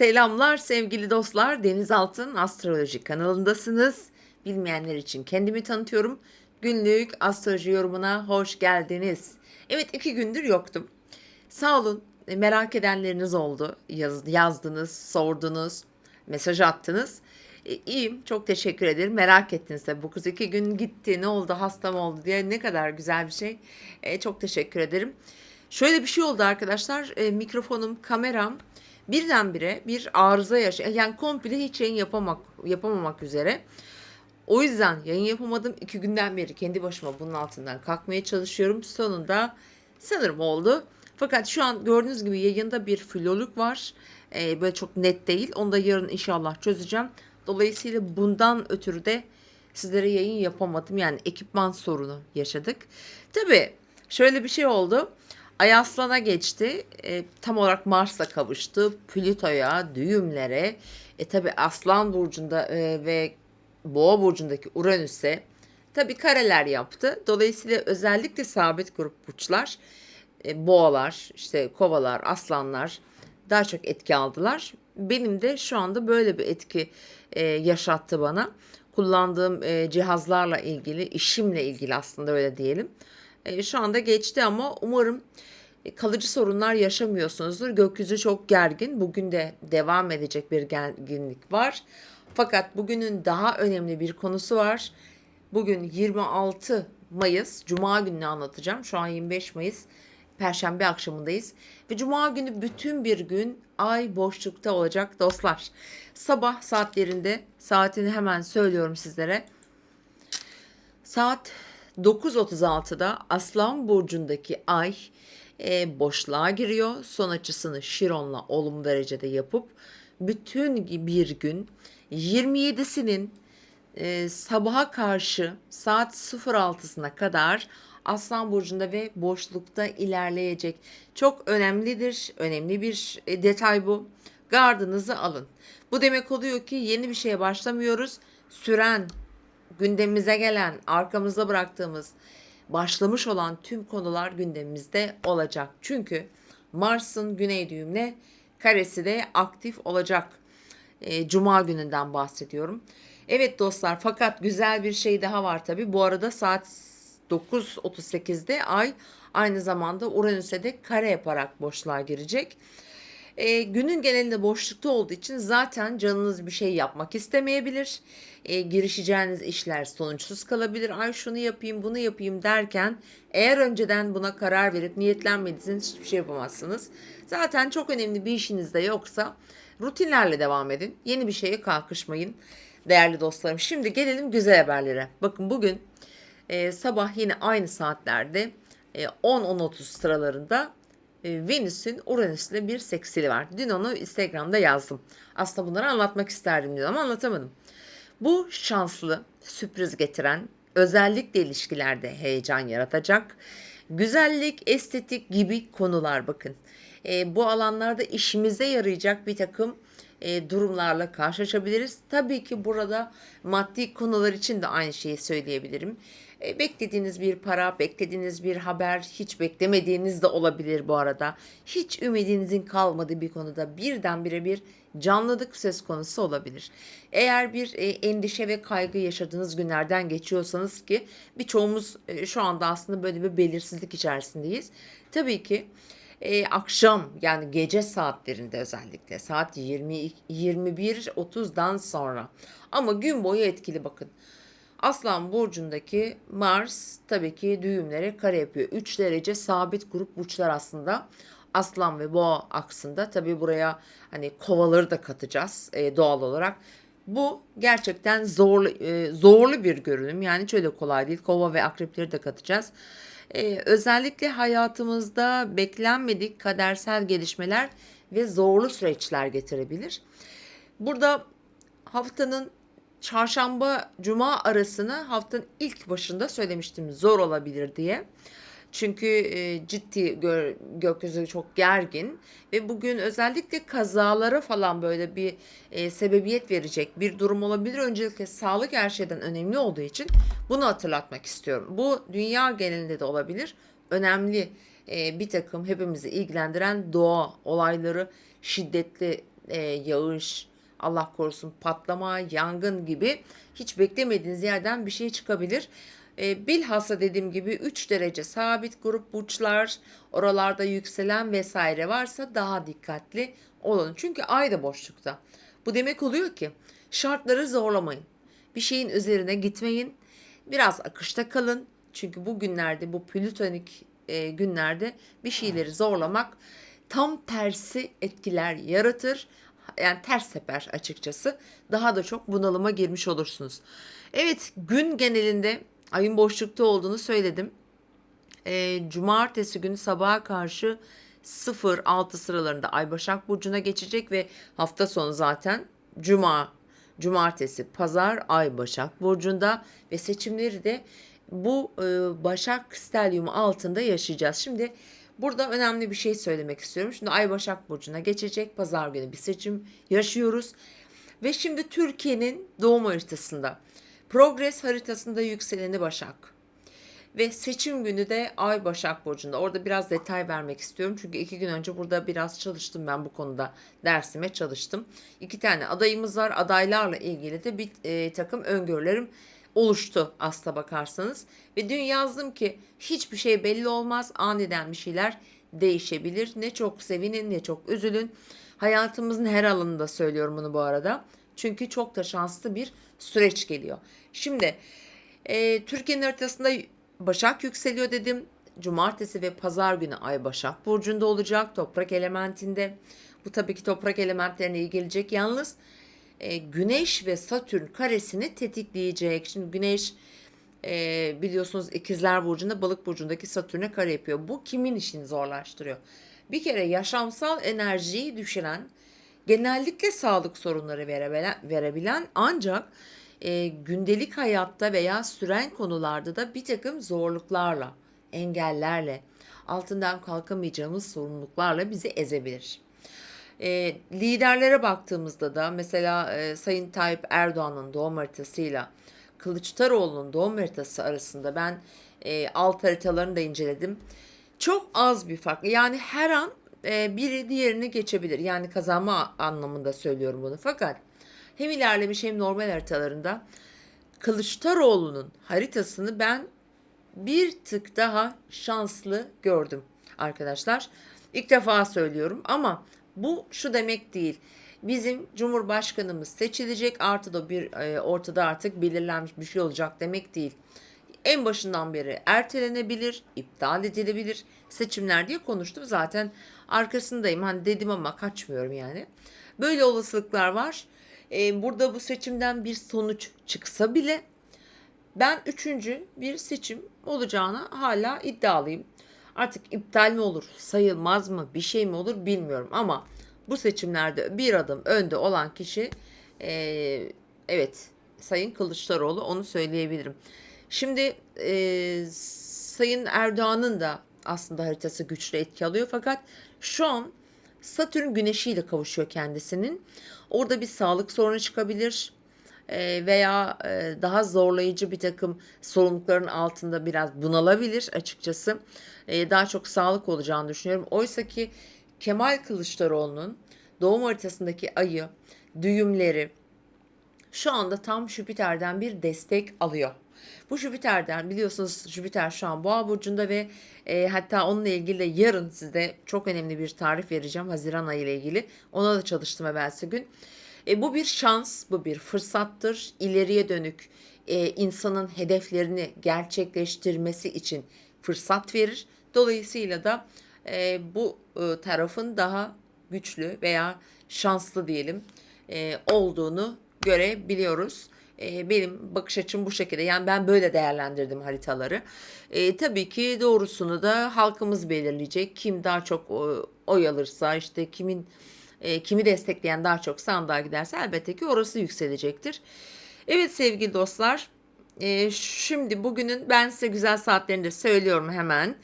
Selamlar sevgili dostlar. Deniz Altın Astroloji kanalındasınız. Bilmeyenler için kendimi tanıtıyorum. Günlük astroloji yorumuna hoş geldiniz. Evet iki gündür yoktum. Sağ olun. e, Merak edenleriniz oldu. Yaz, yazdınız, sordunuz, mesaj attınız. E, iyiyim. Çok teşekkür ederim. Merak ettiniz tabii. Bu kız iki gün gitti. Ne oldu? Hasta mı oldu diye. Ne kadar güzel bir şey. E, çok teşekkür ederim. Şöyle bir şey oldu arkadaşlar. E, mikrofonum, kameram birdenbire bir arıza yaşa yani komple hiç yayın yapamak yapamamak üzere. O yüzden yayın yapamadım. iki günden beri kendi başıma bunun altından kalkmaya çalışıyorum. Sonunda sanırım oldu. Fakat şu an gördüğünüz gibi yayında bir floluk var. Ee, böyle çok net değil. Onu da yarın inşallah çözeceğim. Dolayısıyla bundan ötürü de sizlere yayın yapamadım. Yani ekipman sorunu yaşadık. Tabii şöyle bir şey oldu. Ay Aslan'a geçti. E, tam olarak Mars'a kavuştu. Plüto'ya, düğümlere. E tabi Aslan Burcu'nda e, ve Boğa Burcu'ndaki Uranüs'e tabi kareler yaptı. Dolayısıyla özellikle sabit grup burçlar, e, boğalar, işte kovalar, aslanlar daha çok etki aldılar. Benim de şu anda böyle bir etki e, yaşattı bana. Kullandığım e, cihazlarla ilgili, işimle ilgili aslında öyle diyelim. E, şu anda geçti ama umarım e, kalıcı sorunlar yaşamıyorsunuzdur. Gökyüzü çok gergin. Bugün de devam edecek bir gerginlik var. Fakat bugünün daha önemli bir konusu var. Bugün 26 Mayıs Cuma gününü anlatacağım. Şu an 25 Mayıs Perşembe akşamındayız. Ve Cuma günü bütün bir gün ay boşlukta olacak dostlar. Sabah saatlerinde saatini hemen söylüyorum sizlere. Saat 9.36'da Aslan Burcu'ndaki ay e, boşluğa giriyor. Son açısını Şiron'la olumlu derecede yapıp bütün bir gün 27'sinin e, sabaha karşı saat 06'sına kadar Aslan Burcu'nda ve boşlukta ilerleyecek. Çok önemlidir. Önemli bir e, detay bu. Gardınızı alın. Bu demek oluyor ki yeni bir şeye başlamıyoruz. Süren, gündemimize gelen, arkamızda bıraktığımız, başlamış olan tüm konular gündemimizde olacak. Çünkü Mars'ın güney düğümle karesi de aktif olacak. E, Cuma gününden bahsediyorum. Evet dostlar fakat güzel bir şey daha var tabi. Bu arada saat 9.38'de ay aynı zamanda Uranüs'e de kare yaparak boşluğa girecek. E, günün genelinde boşlukta olduğu için zaten canınız bir şey yapmak istemeyebilir. E, girişeceğiniz işler sonuçsuz kalabilir. Ay şunu yapayım bunu yapayım derken eğer önceden buna karar verip niyetlenmediyseniz hiçbir şey yapamazsınız. Zaten çok önemli bir işiniz de yoksa rutinlerle devam edin. Yeni bir şeye kalkışmayın değerli dostlarım. Şimdi gelelim güzel haberlere. Bakın bugün e, sabah yine aynı saatlerde e, 10-10.30 sıralarında e, Venüs'ün Uranüs'le bir seksili var. Dün onu Instagram'da yazdım. Aslında bunları anlatmak isterdim dün ama anlatamadım. Bu şanslı, sürpriz getiren, özellikle ilişkilerde heyecan yaratacak, güzellik, estetik gibi konular bakın. E, bu alanlarda işimize yarayacak bir takım e, durumlarla karşılaşabiliriz. Tabii ki burada maddi konular için de aynı şeyi söyleyebilirim. E, beklediğiniz bir para, beklediğiniz bir haber, hiç beklemediğiniz de olabilir bu arada. Hiç ümidinizin kalmadığı bir konuda birdenbire bir canlılık söz konusu olabilir. Eğer bir e, endişe ve kaygı yaşadığınız günlerden geçiyorsanız ki birçoğumuz e, şu anda aslında böyle bir belirsizlik içerisindeyiz. Tabii ki e, akşam yani gece saatlerinde özellikle saat 20 21.30'dan sonra ama gün boyu etkili bakın. Aslan burcundaki Mars tabii ki düğümlere kare yapıyor. 3 derece sabit grup burçlar aslında. Aslan ve boğa aksında tabii buraya hani kovaları da katacağız e, doğal olarak. Bu gerçekten zorlu e, zorlu bir görünüm. Yani şöyle kolay değil. Kova ve akrepleri de katacağız. Ee, özellikle hayatımızda beklenmedik kadersel gelişmeler ve zorlu süreçler getirebilir. Burada haftanın çarşamba cuma arasını haftanın ilk başında söylemiştim zor olabilir diye. Çünkü e, ciddi gö gökyüzü çok gergin ve bugün özellikle kazalara falan böyle bir e, sebebiyet verecek bir durum olabilir. Öncelikle sağlık her şeyden önemli olduğu için bunu hatırlatmak istiyorum. Bu dünya genelinde de olabilir. Önemli e, bir takım hepimizi ilgilendiren doğa olayları şiddetli e, yağış, Allah korusun patlama, yangın gibi hiç beklemediğiniz yerden bir şey çıkabilir. E, bilhassa dediğim gibi 3 derece sabit grup burçlar, oralarda yükselen vesaire varsa daha dikkatli olun. Çünkü ay da boşlukta. Bu demek oluyor ki şartları zorlamayın. Bir şeyin üzerine gitmeyin. Biraz akışta kalın. Çünkü bu günlerde bu plütonik e, günlerde bir şeyleri zorlamak tam tersi etkiler yaratır. Yani ters seper açıkçası. Daha da çok bunalıma girmiş olursunuz. Evet gün genelinde ayın boşlukta olduğunu söyledim. E, cumartesi günü sabaha karşı 0-6 sıralarında Ay Başak Burcu'na geçecek ve hafta sonu zaten Cuma, Cumartesi, Pazar Ay Başak Burcu'nda ve seçimleri de bu e, Başak Stelyumu altında yaşayacağız. Şimdi burada önemli bir şey söylemek istiyorum. Şimdi Ay Başak Burcu'na geçecek. Pazar günü bir seçim yaşıyoruz. Ve şimdi Türkiye'nin doğum haritasında Progres haritasında yükseleni Başak. Ve seçim günü de Ay Başak Burcu'nda. Orada biraz detay vermek istiyorum. Çünkü iki gün önce burada biraz çalıştım ben bu konuda. Dersime çalıştım. İki tane adayımız var. Adaylarla ilgili de bir e, takım öngörülerim oluştu aslına bakarsanız. Ve dün yazdım ki hiçbir şey belli olmaz. Aniden bir şeyler değişebilir. Ne çok sevinin ne çok üzülün. Hayatımızın her alanında söylüyorum bunu bu arada. Çünkü çok da şanslı bir süreç geliyor. Şimdi e, Türkiye'nin haritasında Başak yükseliyor dedim. Cumartesi ve pazar günü Ay Başak Burcu'nda olacak. Toprak elementinde. Bu tabii ki toprak elementlerine iyi gelecek. Yalnız e, Güneş ve Satürn karesini tetikleyecek. Şimdi Güneş e, biliyorsunuz ikizler burcunda balık burcundaki Satürn'e kare yapıyor. Bu kimin işini zorlaştırıyor? Bir kere yaşamsal enerjiyi düşüren, genellikle sağlık sorunları verebilen, verebilen ancak e, gündelik hayatta veya süren konularda da bir takım zorluklarla, engellerle, altından kalkamayacağımız sorumluluklarla bizi ezebilir. E, liderlere baktığımızda da mesela e, Sayın Tayyip Erdoğan'ın doğum haritasıyla Kılıçdaroğlu'nun doğum haritası arasında ben e, alt haritalarını da inceledim. Çok az bir fark. Yani her an e, biri diğerini geçebilir. Yani kazanma anlamında söylüyorum bunu. Fakat hem ilerlemiş hem normal haritalarında Kılıçdaroğlu'nun haritasını ben bir tık daha şanslı gördüm arkadaşlar. İlk defa söylüyorum ama bu şu demek değil. Bizim Cumhurbaşkanımız seçilecek artı da bir e, ortada artık belirlenmiş bir şey olacak demek değil. En başından beri ertelenebilir, iptal edilebilir seçimler diye konuştum zaten arkasındayım. Hani dedim ama kaçmıyorum yani. Böyle olasılıklar var. Ee, burada bu seçimden bir sonuç çıksa bile ben üçüncü bir seçim olacağına hala iddialıyım. Artık iptal mi olur, sayılmaz mı, bir şey mi olur bilmiyorum ama bu seçimlerde bir adım önde olan kişi e, evet Sayın Kılıçdaroğlu onu söyleyebilirim. Şimdi e, Sayın Erdoğan'ın da aslında haritası güçlü etki alıyor fakat şu an Satürn güneşiyle kavuşuyor kendisinin. Orada bir sağlık sorunu çıkabilir e, veya e, daha zorlayıcı bir takım sorumlulukların altında biraz bunalabilir açıkçası. E, daha çok sağlık olacağını düşünüyorum. Oysa ki Kemal Kılıçdaroğlu'nun doğum haritasındaki ayı, düğümleri şu anda tam Jüpiter'den bir destek alıyor. Bu Jüpiter'den biliyorsunuz Jüpiter şu an Boğa burcunda ve e, hatta onunla ilgili de yarın size çok önemli bir tarif vereceğim Haziran ayı ile ilgili. Ona da çalıştım evvelsi gün. E, bu bir şans, bu bir fırsattır. İleriye dönük e, insanın hedeflerini gerçekleştirmesi için fırsat verir. Dolayısıyla da e, bu e, tarafın daha güçlü veya şanslı diyelim e, olduğunu görebiliyoruz. E, benim bakış açım bu şekilde. Yani ben böyle değerlendirdim haritaları. E, tabii ki doğrusunu da halkımız belirleyecek. Kim daha çok oy alırsa işte kimin e, kimi destekleyen daha çok sandığa giderse elbette ki orası yükselecektir. Evet sevgili dostlar. E, şimdi bugünün ben size güzel saatlerini de söylüyorum hemen.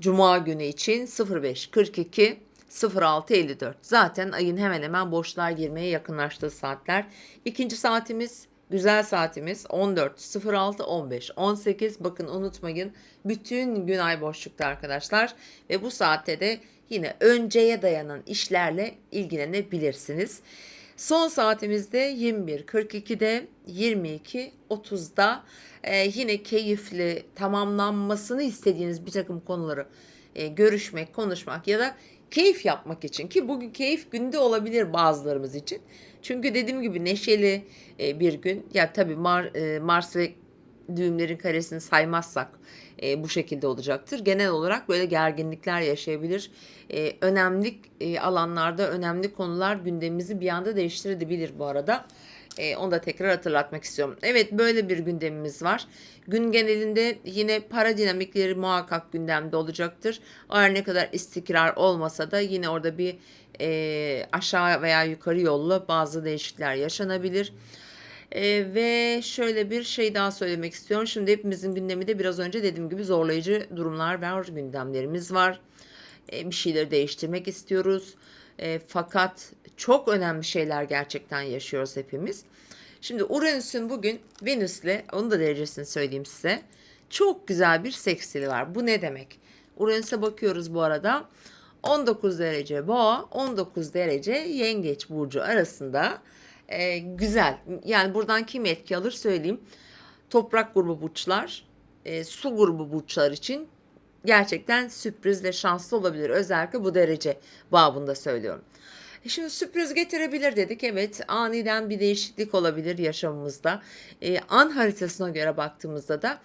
Cuma günü için 05.42 06.54. Zaten ayın hemen hemen boşluğa girmeye yakınlaştığı saatler. İkinci saatimiz güzel saatimiz 14, 06, 15, 18. Bakın unutmayın bütün gün ay boşlukta arkadaşlar. Ve bu saatte de yine önceye dayanan işlerle ilgilenebilirsiniz. Son saatimizde 21.42'de 22.30'da e, yine keyifli tamamlanmasını istediğiniz bir takım konuları e, görüşmek, konuşmak ya da keyif yapmak için ki bugün keyif günde olabilir bazılarımız için. Çünkü dediğim gibi neşeli e, bir gün. Ya tabii Mar- e, Mars ve düğümlerin karesini saymazsak e, bu şekilde olacaktır. Genel olarak böyle gerginlikler yaşayabilir. E, önemli e, alanlarda önemli konular gündemimizi bir anda değiştirebilir bu arada. E, onu da tekrar hatırlatmak istiyorum. Evet böyle bir gündemimiz var. Gün genelinde yine para dinamikleri muhakkak gündemde olacaktır. Eğer ne kadar istikrar olmasa da yine orada bir e, aşağı veya yukarı yolla bazı değişiklikler yaşanabilir. E, ve şöyle bir şey daha söylemek istiyorum. Şimdi hepimizin gündeminde biraz önce dediğim gibi zorlayıcı durumlar var, gündemlerimiz var. E, bir şeyleri değiştirmek istiyoruz. E, fakat çok önemli şeyler gerçekten yaşıyoruz hepimiz. Şimdi Uranüs'ün bugün Venüs'le, onun da derecesini söyleyeyim size. Çok güzel bir seksili var. Bu ne demek? Uranüs'e bakıyoruz bu arada. 19 derece boğa, 19 derece yengeç burcu arasında e, güzel. Yani buradan kim etki alır söyleyeyim. Toprak grubu burçlar, e, su grubu burçlar için gerçekten sürprizle şanslı olabilir. Özellikle bu derece babında söylüyorum. E Şimdi sürpriz getirebilir dedik. Evet aniden bir değişiklik olabilir yaşamımızda. E, an haritasına göre baktığımızda da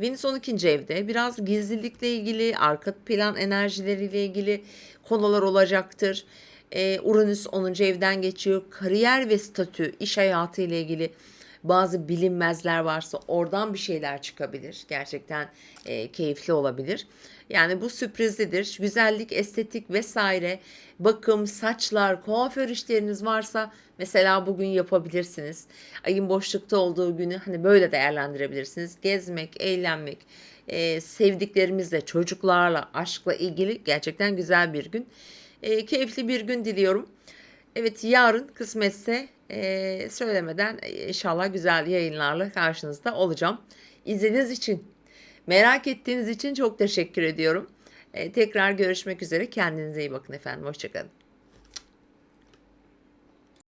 Venüs 12. evde biraz gizlilikle ilgili, arka plan enerjileriyle ilgili konular olacaktır. E, Uranüs 10. evden geçiyor. Kariyer ve statü, iş hayatı ile ilgili bazı bilinmezler varsa oradan bir şeyler çıkabilir. Gerçekten e, keyifli olabilir. Yani bu sürprizlidir. Güzellik, estetik vesaire, bakım, saçlar, kuaför işleriniz varsa mesela bugün yapabilirsiniz. Ayın boşlukta olduğu günü hani böyle değerlendirebilirsiniz. Gezmek, eğlenmek, e, sevdiklerimizle, çocuklarla, aşkla ilgili gerçekten güzel bir gün. E, keyifli bir gün diliyorum. Evet yarın kısmetse e, söylemeden inşallah güzel yayınlarla karşınızda olacağım. İzlediğiniz için, merak ettiğiniz için çok teşekkür ediyorum. E, tekrar görüşmek üzere. Kendinize iyi bakın efendim. Hoşçakalın.